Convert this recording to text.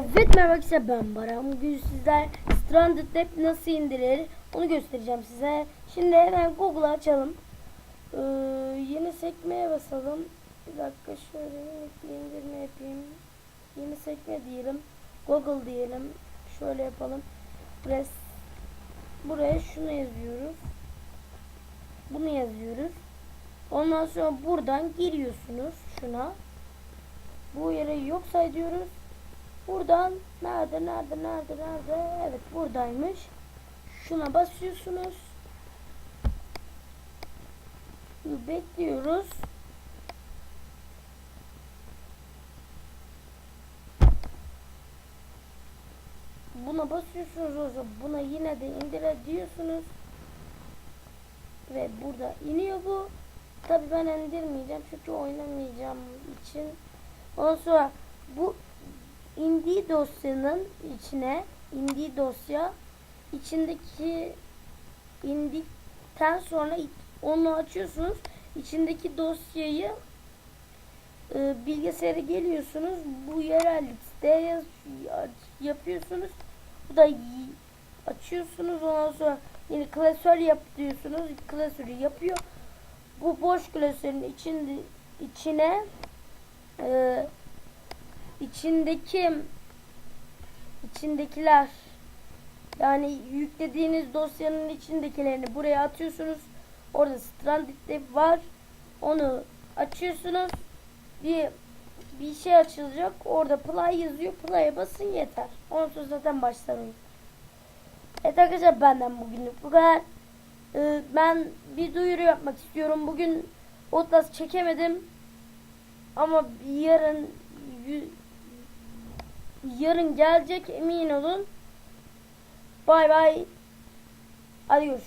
Evet merhaba arkadaşlar ben Baran. Bugün sizler Stranded App nasıl indirilir onu göstereceğim size. Şimdi hemen Google'ı açalım. Ee, yeni sekmeye basalım. Bir dakika şöyle bir indirme yapayım. Yeni sekme diyelim. Google diyelim. Şöyle yapalım. Press. Buraya şunu yazıyoruz. Bunu yazıyoruz. Ondan sonra buradan giriyorsunuz şuna. Bu yere yok say diyoruz. Buradan nerede nerede nerede nerede evet buradaymış. Şuna basıyorsunuz. Bekliyoruz. Buna basıyorsunuz o zaman buna yine de indire diyorsunuz. Ve burada iniyor bu. Tabi ben indirmeyeceğim çünkü oynamayacağım için. Ondan sonra bu indiği dosyanın içine indiği dosya içindeki indikten sonra onu açıyorsunuz. İçindeki dosyayı e, bilgisayara geliyorsunuz. Bu yerel yapıyorsunuz. Bu da açıyorsunuz. Ondan sonra yine klasör yap diyorsunuz. Klasörü yapıyor. Bu boş klasörün içinde içine e, içindeki içindekiler yani yüklediğiniz dosyanın içindekilerini buraya atıyorsunuz. Orada Stranded'de var. Onu açıyorsunuz. Bir bir şey açılacak. Orada play yazıyor. Play'e basın yeter. Sonra zaten başlar oyun. Evet arkadaşlar benden bugünlük bu kadar. Ee, ben bir duyuru yapmak istiyorum. Bugün Outlast çekemedim. Ama yarın yarın gelecek emin olun. Bay bay. Hadi.